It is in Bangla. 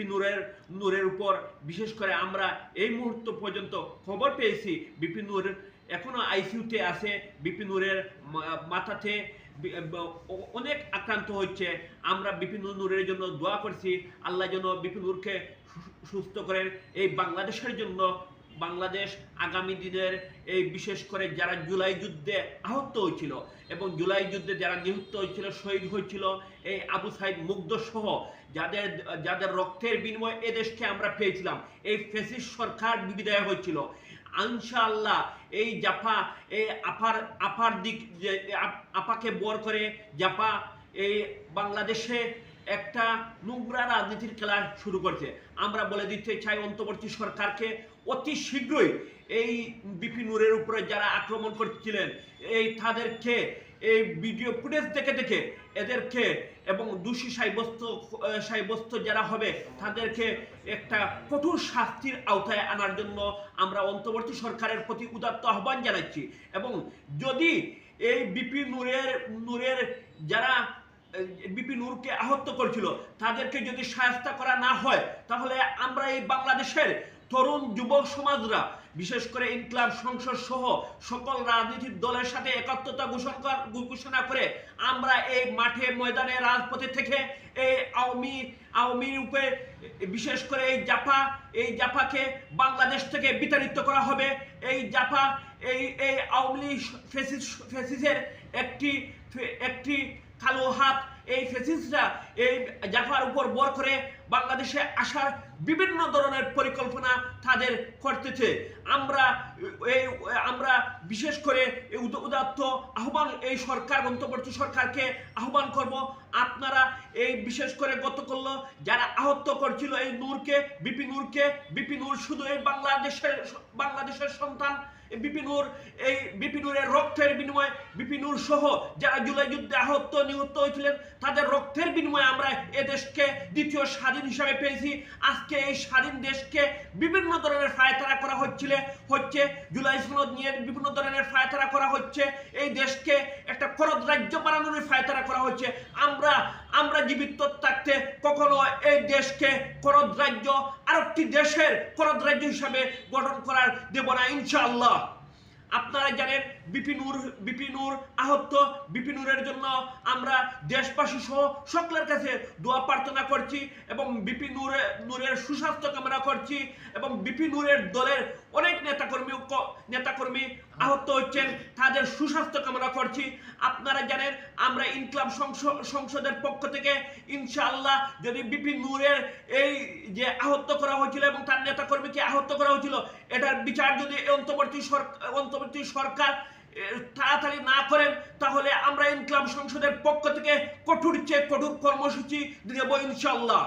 বিপি নূরের নূরের উপর, বিশেষ করে আমরা এই মুহূর্ত পর্যন্ত খবর পেয়েছি বিপি নূর এখনও আইসিউতে আছে বিপি নূরের মাথাতে অনেক আক্রান্ত হচ্ছে আমরা বিপিন নূরের জন্য দোয়া করছি, আল্লাহ যেন বিপিন নূরকে সুস্থ করেন। এই বাংলাদেশের জন্য বাংলাদেশ আগামী দিনের এই বিশেষ করে যারা জুলাই যুদ্ধে আহত হয়েছিল এবং জুলাই যুদ্ধে যারা নিহত হয়েছিল, শহীদ হয়েছিল, এই আবু সাইদ মুগ্ধ সহ যাদের যাদের রক্তের বিনিময়ে এ দেশকে আমরা পেয়েছিলাম, এই ফেসিস সরকার বিদায় হয়েছিল। ইনশাআল্লাহ এই জাফা এই আপার আপার দিক আপ- আপাকে বর করে জাপা এই বাংলাদেশে একটা নোংরা রাজনীতির খেলা শুরু করছে। আমরা বলে দিতে চাই অন্তর্বর্তী সরকারকে, অতি শীঘ্রই এই বিপি নূরের উপরে যারা আক্রমণ করছিলেন, এই তাদেরকে, এই ভিডিও ফুটেজ দেখে দেখে এদেরকে এবং দোষী সাব্যস্ত সাব্যস্ত যারা হবে, তাদেরকে একটা কঠোর শাস্তির আওতায় আনার জন্য আমরা অন্তর্বর্তী সরকারের প্রতি উদাত্ত আহ্বান জানাচ্ছি। এবং যদি এই বিপি নূরের নূরের যারা বিপি নূরকে আহত করেছিল তাদেরকে যদি সাহায্য করা না হয় তাহলে আমরা এই বাংলাদেশের তরুণ যুবক সমাজরা বিশেষ করে ইনকলাব সংসদ সহ সকল রাজনৈতিক দলের সাথে একাত্মতা ঘোষণা ঘোষণা করে আমরা এই মাঠে ময়দানে রাজপথে থেকে এই আওয়ামী আওয়ামী রূপে বিশেষ করে এই জাপা এই জাপাকে বাংলাদেশ থেকে বিতাড়িত করা হবে এই জাপা এই এই আওয়ামী ফেসিস ফেসিসের একটি একটি কালো হাত, এই ফেসিসরা, এই জাফার উপর বর করে বাংলাদেশে আসার বিভিন্ন ধরনের পরিকল্পনা তাদের করতেছে। আমরা এই, আমরা বিশেষ করে উদাত্ত আহ্বান, এই সরকার, অন্তর্বর্তী সরকারকে আহ্বান করব। আপনারা এই বিশেষ করে গতকাল যারা আহত করছিল এই নূরকে, বিপি নূরকে, বিপি নূর শুধু এই বাংলাদেশের বাংলাদেশের সন্তান বিপিনুর এই বিপিনুরের রক্তের বিনিময়ে বিপিনুর সহ যারা জুলাই যুদ্ধে আহত, নিহত হয়েছিলেন, তাদের রক্তের বিনিময়ে আমরা এ দেশকে দ্বিতীয় স্বাধীন হিসাবে পেয়েছি। আজকে এই স্বাধীন দেশকে বিভিন্ন ধরনের ফায়তারা করা হচ্ছিল, হচ্ছে জুলাই সনদ নিয়ে বিভিন্ন ধরনের ফায়তারা করা হচ্ছে। এই দেশকে একটা করদ রাজ্য বানানোর ফায়তারা করা হচ্ছে। আমরা আমরা জীবিত থাকতে কখনো এই দেশকে করদ রাজ্য আরেকটি দেশের করদ রাজ্য হিসাবে গঠন করার দেব না, ইনশাআল্লাহ। আপনারা জানেন বিপিনুর বিপিনুর আহত বিপিনুরের জন্য আমরা দেশবাসী সহ সকলের কাছে দোয়া প্রার্থনা করছি এবং বিপিনুর, নূরের সুস্বাস্থ্য কামনা করছি এবং বিপিনুরের দলের অনেক নেতাকর্মী নেতাকর্মী আহত হচ্ছেন, তাদের সুস্বাস্থ্য কামনা করছি। আপনারা জানেন, আমরা সংস- সংসদের পক্ষ থেকে ইনশাআল্লাহ যদি বিপিন নূরের এই যে আহত করা হয়েছিল এবং তার নেতাকর্মীকে আহত করা হয়েছিল, এটার বিচার যদি অন্তর্বর্তী সরকার অন্তর্বর্তী সরকার তাড়াতাড়ি না করেন, তাহলে আমরা ইনকলাব সংসদের পক্ষ থেকে কঠোর চেয়ে কঠোর কর্মসূচি দেব ইনশাআল্লাহ।